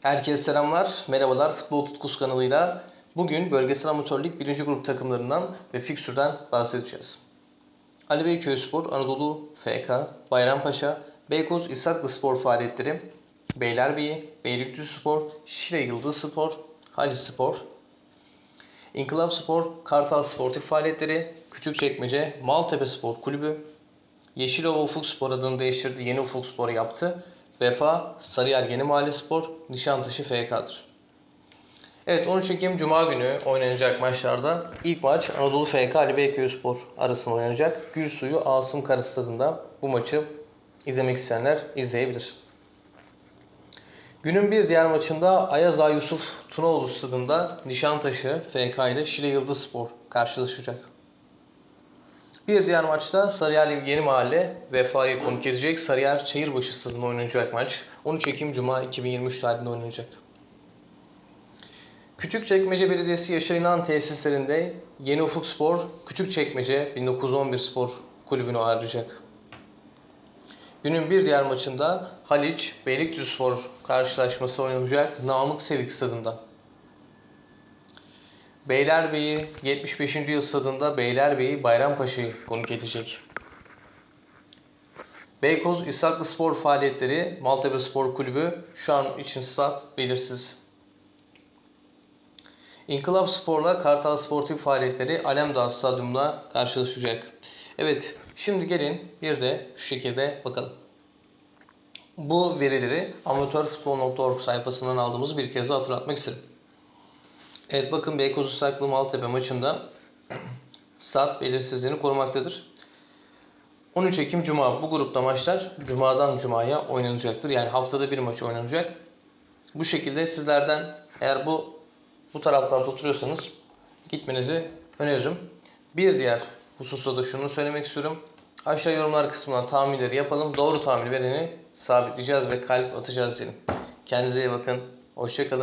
Herkese selamlar, merhabalar. Futbol Tutkusu kanalıyla bugün bölgesel amatörlük 1. grup takımlarından ve fiksürden bahsedeceğiz. Ali Beyköy Spor, Anadolu FK, Bayrampaşa, Beykoz İshaklı Spor faaliyetleri, Beylerbeyi, Beylikdüzü Spor, Şile Yıldız Spor, Hacı Spor, İnkılap Spor, Kartal Sportif faaliyetleri, Küçükçekmece, Maltepe Spor Kulübü, Yeşilova Ufuk Spor adını değiştirdi, Yeni Ufuk Spor yaptı. Vefa, Sarıyer Yeni Mahalle Spor, Nişantaşı FK'dır. Evet 13 Ekim Cuma günü oynanacak maçlarda ilk maç Anadolu FK Ali Beyköy Spor arasında oynanacak. Gülsuyu Asım Kara Stadı'nda bu maçı izlemek isteyenler izleyebilir. Günün bir diğer maçında Ayaz Ağa Yusuf Tunaoğlu Stadı'nda Nişantaşı FK ile Şile Yıldız Spor karşılaşacak. Bir diğer maçta Sarıyer Yeni Mahalle Vefa'yı konuk edecek. Sarıyer Çayırbaşı stadında oynanacak maç. 13 Ekim Cuma 2023 tarihinde oynanacak. Küçükçekmece Belediyesi Yaşar İnan tesislerinde Yeni Ufuk Spor, Küçükçekmece 1911 Spor kulübünü ağırlayacak. Günün bir diğer maçında Haliç Beylikdüzü Spor karşılaşması oynanacak Namık Sevik stadında. Beylerbeyi 75. yıl stadında Beylerbeyi Bayrampaşa'yı konuk edecek. Beykoz İshaklı Spor faaliyetleri Maltepe Spor Kulübü şu an için stat belirsiz. İnkılap Spor'la Kartal Sportif faaliyetleri Alemdağ Stadyum'da karşılaşacak. Evet, şimdi gelin bir de şu şekilde bakalım. Bu verileri amatörfutbol.org sayfasından aldığımız bir kez hatırlatmak isterim. Evet bakın Beykoz İshaklı Maltepe maçında stat belirsizliğini korumaktadır. 13 Ekim Cuma bu grupta maçlar Cuma'dan Cuma'ya oynanacaktır. Yani haftada bir maç oynanacak. Bu şekilde sizlerden eğer bu bu taraflarda oturuyorsanız gitmenizi öneririm. Bir diğer hususta da şunu söylemek istiyorum. Aşağı yorumlar kısmına tahminleri yapalım. Doğru tahmin vereni sabitleyeceğiz ve kalp atacağız diyelim. Kendinize iyi bakın. Hoşçakalın.